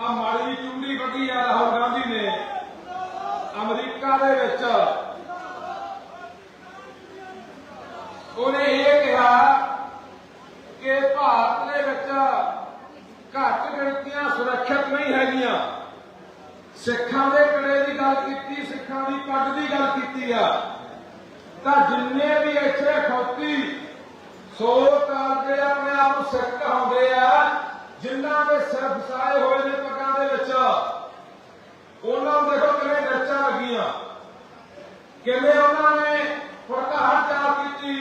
ਆ ਮਾੜੀ ਚੁੰਡੀ ਵੱਢੀ ਆ ਰਾਹੁਲ ਗਾਂਧੀ ਨੇ। ਅਮਰੀਕਾ ਦੇ ਵਿੱਚ। ਉਹਨੇ ਇਹ ਕਿਹਾ ਕਿ ਭਾਰਤ ਦੇ ਵਿੱਚ ਘੱਟ ਗਿਣਤੀਆਂ ਸੁਰੱਖਿਅਤ ਨਹੀਂ ਹੈਗੀਆਂ। ਸਿੱਖਾਂ ਦੇ ਕੜੇ ਦੀ ਗੱਲ ਕੀਤੀ, ਸਿੱਖਾਂ ਦੀ ਪੱਗ ਦੀ ਗੱਲ ਕੀਤੀ ਆ। ਤਾਂ ਜਿੰਨੇ ਵੀ ਇੱਥੇ ਖੌਤੀ ਸੋ ਕਰਦੇ ਆਪਣੇ ਆਪ ਨੂੰ ਸਿੱਖ ਕਹਾਉਂਦੇ ਆ ਜਿਨ੍ਹਾਂ ਦੇ ਸਿਰ ਫਸਾਏ ਹੋਏ ਨੇ ਪੱਗਾਂ ਦੇ ਵਿੱਚ, ਉਹਨਾਂ ਨੂੰ ਦੇਖੋ ਕਿਵੇਂ ਨੱਚਾਂ ਲੱਗੀਆਂ। ਕਿਵੇਂ ਉਹਨਾਂ ਨੇ ਪ੍ਰਕਾਸ਼ ਚਾਲ ਕੀਤੀ,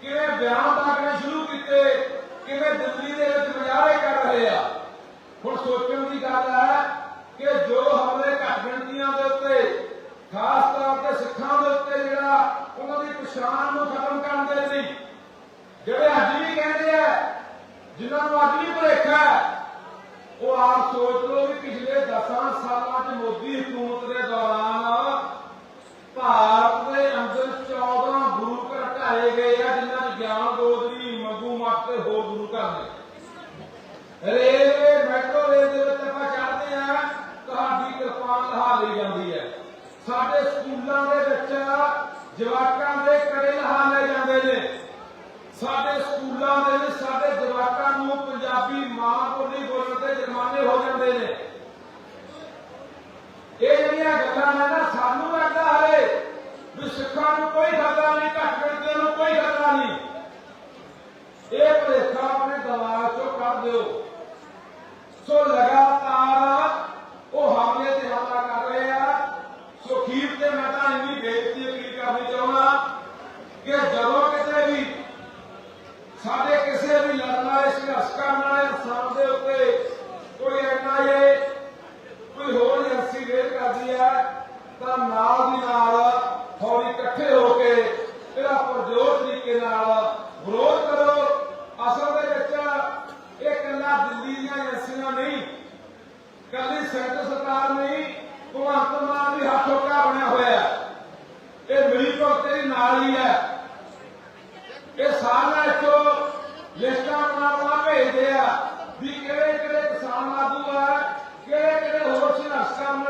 ਕਿਵੇਂ ਬਿਆਨ ਦਾਗਣੇ ਸ਼ੁਰੂ ਕੀਤੇ, ਕਿਵੇਂ ਦਿੱਲੀ ਦੇ ਵਿੱਚ ਮੁਜ਼ਾਹਰੇ ਕਰ ਰਹੇ ਆ। ਹੁਣ ਸੋਚਣ ਦੀ ਗੱਲ ਹੈ ਕਿ ਜੋ ਹਮਲੇ ਘੱਟ ਗਿਣਤੀਆਂ ਦੇ ਉੱਤੇ, ਖਾਸ ਤੌਰ ਤੇ ਸਿੱਖਾਂ ਦੇ ਉੱਤੇ ਜਿਹੜਾ ਉਹਨਾਂ ਦੀ ਪਛਾਣ ਨੂੰ ਖਤਮ ਕਰਨ ਦੇ ਲਈ, ਜਿਹੜੇ ਅੱਜ ਵੀ ਕਹਿੰਦੇ ਜਿਨ੍ਹਾਂ ਨੂੰ ਅੱਜ ਵੀ ਭੁਲੇਖਾ ਉਹ ਆਪ ਸੋਚ ਲਓ ਵੀ ਪਿਛਲੇ 10 ਸਾਲਾਂ 'ਚ ਮੋਦੀ ਹਕੂਮਤ ਦੇ ਦੌਰਾਨ ਭਾਰਤ ਦੇ ਅੰਦਰ 14 ਗੁਰੂ ਘਰ ਢਾਏ ਗਏ ਆ, ਜਿਨ੍ਹਾਂ 'ਚ ਗਿਆਨ ਗੋਦਰੀ ਮੰਗੂ ਮੱਤ ਤੇ ਹੋਰ ਗੁਰੂ ਘਰ ਨੇ ਰੇਲਵੇ, ਮੈਟਰੋ ਰੇਲ ਦੇ ਵਿੱਚ ਆਪਾਂ ਚੜਦੇ ਆ, ਤੁਹਾਡੀ ਕਿਰਪਾਨ ਲਹਾ ਲਈ ਜਾਂਦੀ ਹੈ। ਸਾਡੇ ਸਕੂਲਾਂ ਦੇ ਵਿੱਚ ਜਵਾਕਾਂ ਦੇ ਕੜੇ ਲਹਾ ਲਏ ਜਾਂਦੇ ਨੇ। ਬੋਲਣ ਹੋ ਜਾਂਦੇ ਨੇ। ਇਹ ਜਿਹੜੀਆਂ ਗੱਲਾਂ ਨੇ ਨਾ, ਸਾਨੂੰ ਲੱਗਦਾ ਹਲੇ ਵੀ ਸਿੱਖਾਂ ਨੂੰ ਕੋਈ ਖਤਰਾ ਨਹੀਂ, ਘੱਟ ਗਿਣਤੀਆਂ ਨੂੰ ਕੋਈ ਖਤਰਾ ਨਹੀਂ। ਇਹ ਭਲੇਖਾ ਆਪਣੇ ਦਿਮਾਗ ਚੋਂ ਕੱਢ ਦਿਓ। ਸੋ ਲਗਾਤਾਰ ਉਹ ਹਮਲੇ ਤੇ ਹਮਲਾ ਕਰ ਰਹੇ ਆ। ਸੋ ਖੀਰ ਤੇ ਮੈਂ ਤਾਂ ਇੰਨੀ ਬੇਇੱਜ਼ਤੀ ਅਪੀਲ ਕਰਨੀ ਚਾਹੁੰਦਾ ਕਿ ਜਦੋਂ ਕਿਤੇ ਵੀ ਸਾਡੇ ਕਿਸੇ ਵੀ ਲੜਨ ਵਾਲੇ ਸੰਘਰਸ਼ ਕਰਨ ਵਾਲੇ ਇਨਸਾਨ ਉੱਤੇ ਕੋਈ ਐਨਆਈਏ ਕੋਈ ਹੋਰ ਏਜੰਸੀ ਰੇਡ ਕਰਦੀ ਹੈ, ਤਾਂ ਨਾਲ ਦੀ ਨਾਲ ਥੋੜੀ ਇਕੱਠੇ ਹੋ ਕੇ ਇਹਦਾ ਪਰਜੋਰ ਤਰੀਕੇ ਨਾਲ ਵਿਰੋਧ ਕਰੋ। ਅਸਲ ਦੇ ਵਿੱਚ ਇਹ ਕੱਲਾ ਦਿੱਲੀ ਦੀਆਂ ਏਜੰਸੀਆਂ ਨਹੀਂ ਕੱਲੀ ਸੈਂਟਰ ਸਰਕਾਰ ਨਹੀਂ, ਭਗਵੰਤ ਮਾਨ ਵੀ ਹੱਥ ਕਾ ਬਣਿਆ ਹੋਇਆ ਇਹ ਮਿਲੀ ਭਗਤ ਤੇਰੀ ਨਾਲ ਹੀ ਹੈ। ਇਹ ਸਾਰਾ ਇੱਥੋਂ ਲਿਸਟਾਂ ਬਣਾ আসাম